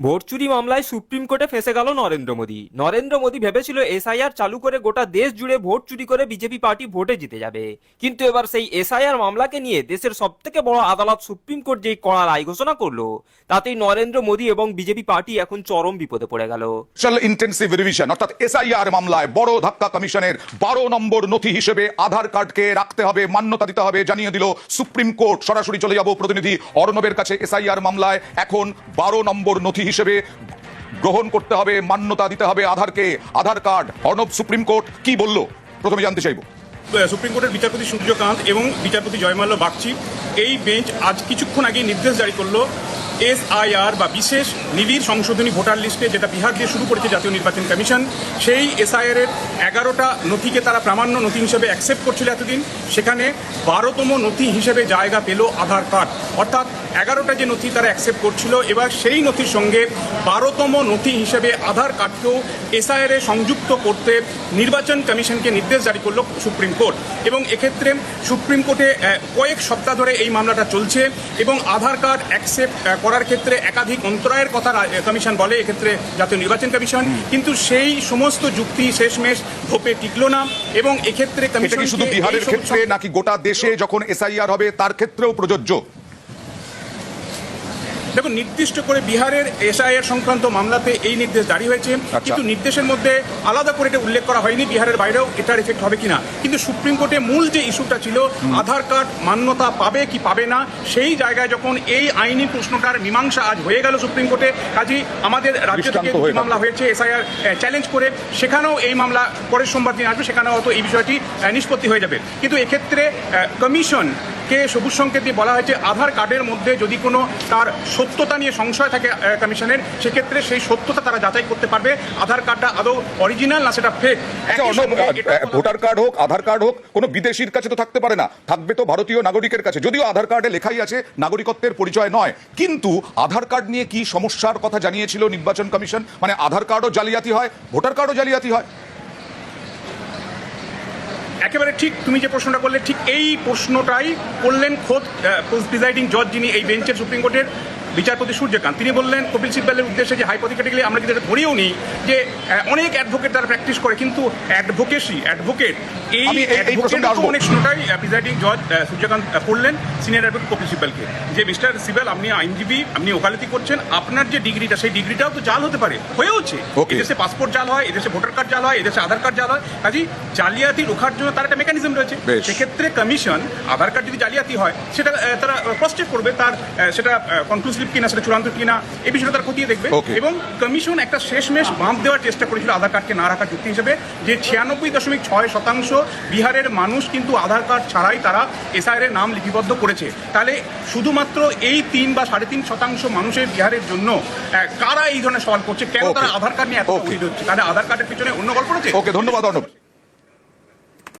Vote চুরি মামলায় supreme কোর্টে ফেসে গেল নরেন্দ্র মোদী। নরেন্দ্র মোদী ভেবেছিল এসআইআর চালু করে গোটা দেশ জুড়ে ভোট চুরি করে বিজেপি পার্টি ভোটে জিতে যাবে। কিন্তু এবার সেই এসআইআর মামলাকে নিয়ে দেশের সব থেকে বড় আদালত সুপ্রিম কোর্ট যেই কড়া রায় ঘোষণা করল, তাতেই নরেন্দ্র মোদী এবং বিজেপি পার্টি এখন চরম বিপদে পড়ে গেল। ইন্টেন্সিভ রিভিশন অর্থাৎ এসআইআর মামলায় বড় ধাক্কা কমিশনের বারো নম্বর নথি হিসেবে আধার কার্ডকে রাখতে হবে, মান্যতা দিতে হবে, জানিয়ে দিল সুপ্রিম কোর্ট। সরাসরি চলে যাব প্রতিনিধি অর্ণবের কাছে এসআইআর মামলায়। এখন বারো নম্বর নথি হিসেবে গ্রহণ করতে হবে, মান্যতা দিতে হবে আধারকে। Aadhaar card, Arnab supreme court কি বলল? প্রথমে জানতে চাইব। সুপ্রিম কোর্টের বিচারপতি সূর্যকান্ত এবং বিচারপতি জয়মাল্য বাগচি এই বেঞ্চ আজ কিছুক্ষণ আগে নির্দেশ জারি করল এসআইআর বা বিশেষ নিবিড় সংশোধনী ভোটার লিস্টে যেটা বিহার দিয়ে শুরু করেছে জাতীয় নির্বাচন কমিশন, সেই এসআইআর এর এগারোটা নথিকে তারা প্রামাণ্য নথি হিসেবে অ্যাকসেপ্ট করছিল এতদিন। সেখানে বারোতম নথি হিসেবে জায়গা পেল আধার কার্ড। অর্থাৎ এগারোটা যে নথি তারা অ্যাকসেপ্ট করছিল, এবার সেই নথির সঙ্গে বারোতম নথি হিসেবে আধার কার্ডকেও এসআইআর এ সংযুক্ত করতে নির্বাচন কমিশনকে নির্দেশ জারি করল সুপ্রিম কোর্ট। এবং এক্ষেত্রে সুপ্রিম কোর্টে কয়েক সপ্তাহ ধরে এই মামলাটা চলছে এবং আধার কার্ড অ্যাকসেপ্ট করার ক্ষেত্রে একাধিক অন্তরায়ের কথা কমিশন বলে এক্ষেত্রে জাতীয় নির্বাচন কমিশন। কিন্তু সেই সমস্ত যুক্তি শেষমেশ ধোপে টিকলো না এবং এক্ষেত্রে এটা কি কমিশনকে শুধু বিহারের ক্ষেত্রে নাকি গোটা দেশে যখন এসআইআর হবে তার ক্ষেত্রেও প্রযোজ্য? দেখুন নির্দিষ্ট করে বিহারের এসআইআর সংক্রান্ত মামলাতে এই নির্দেশ জারি হয়েছে। আচ্ছা। কিন্তু নির্দেশের মধ্যে আলাদা করে এটা উল্লেখ করা হয়নি বিহারের বাইরেও এটার এফেক্ট হবে কিনা। কিন্তু সুপ্রিম কোর্টে মূল যে ইস্যুটা ছিল আধার কার্ড মান্যতা পাবে কি পাবে না সেই জায়গায় যখন এই আইনি প্রশ্নটার মীমাংসা আজ হয়ে গেল সুপ্রিম কোর্টে কাজী আমাদের রাজ্য থেকে মামলা হয়েছে এসআইআর চ্যালেঞ্জ করে সেখানেও এই মামলা পরের সোমবার দিন আসবে সেখানেও হয়তো এই বিষয়টি নিষ্পত্তি হয়ে যাবে। কিন্তু এক্ষেত্রে কমিশন কে সবুজ সংকেত দিয়ে বলা হয়েছে আধার কার্ডের মধ্যে যদি কোনো তার সত্যতা নিয়ে সংশয় থাকে কমিশনের সেক্ষেত্রে সেই সত্যতা তারা যাচাই করতে পারবে। আধার কার্ডটা আদৌ অরিজিনাল না সেটা ফেক আচ্ছা ভোটার কার্ড হোক আধার কার্ড হোক কোনো বিদেশির কাছে তো থাকতে পারে না। থাকবে তো ভারতীয় নাগরিকের কাছে। যদিও আধার কার্ডে লেখাই আছে নাগরিকত্বের পরিচয় নয়। কিন্তু আধার কার্ড নিয়ে কি সমস্যার কথা জানিয়েছিল নির্বাচন কমিশন? মানে আধার কার্ডও জালিয়াতি হয় ভোটার কার্ডও জালিয়াতি হয়। একেবারে ঠিক তুমি যে প্রশ্নটা করলে, ঠিক এই প্রশ্নটাই করলেন খোদ প্রিজাইডিং জজ যিনি এই বেঞ্চের সুপ্রিম কোর্টের বিচারপতি সূর্যকান্ত তিনি বললেন কপিল সিব্বালের উদ্দেশ্যে যে হাইপোথিকেটিক্যালি আমরা যদি এটা ধরেও নিই যে অনেক অ্যাডভোকেট তারা প্র্যাকটিস করে কিন্তু অ্যাডভোকেসি অ্যাডভোকেট এই। অনেক শোনাটাই প্রিজাইডিং জজ সূর্যকান্ত করলেন সিনিয়র অ্যাডভোকেট কপিল সিব্বালকে। যে মিস্টার সিবাল আপনি আইনজীবী আপনি ওকালতি করছেন আপনার যে ডিগ্রিটা সেই ডিগ্রিটাও তো জাল হতে পারে। হয়েওছে। এদেশে পাসপোর্ট জাল হয় এদেশে ভোটার কার্ড জাল হয় এদেশে আধার কার্ড জাল হয়। কাজেই জালিয়াতি রোখার জন্য তার একটা মেকানিজম রয়েছে। সেক্ষেত্রে কমিশন আধার কার্ড যদি জালিয়াতি হয় সেটা তারা ক্রস করবে তার সেটা কনক্লুসিভ কিনা সেটা চূড়ান্ত কিনা এই বিষয়টা তারা খতিয়ে দেখবে। এবং কমিশন একটা শেষমেশ বাঁধ দেওয়ার চেষ্টা করেছিল আধার কার্ডকে না রাখার যুক্তি হিসেবে যে ছিয়ানব্বই দশমিক ছয় শতাংশ বিহারের মানুষ কিন্তু আধার কার্ড ছাড়াই তারা এসআইআর এর নাম লিপিবদ্ধ করেছে। তাহলে শুধুমাত্র এই তিন বা সাড়ে তিন শতাংশ মানুষের বিহারের জন্য কারা এই ধরনের সওয়াল করছে? কেন তারা আধার কার্ড নিয়ে এত. হচ্ছে? তাহলে আধার কার্ডের পিছনে অন্য গল্প রয়েছে? ওকে ধন্যবাদ অর্ণব।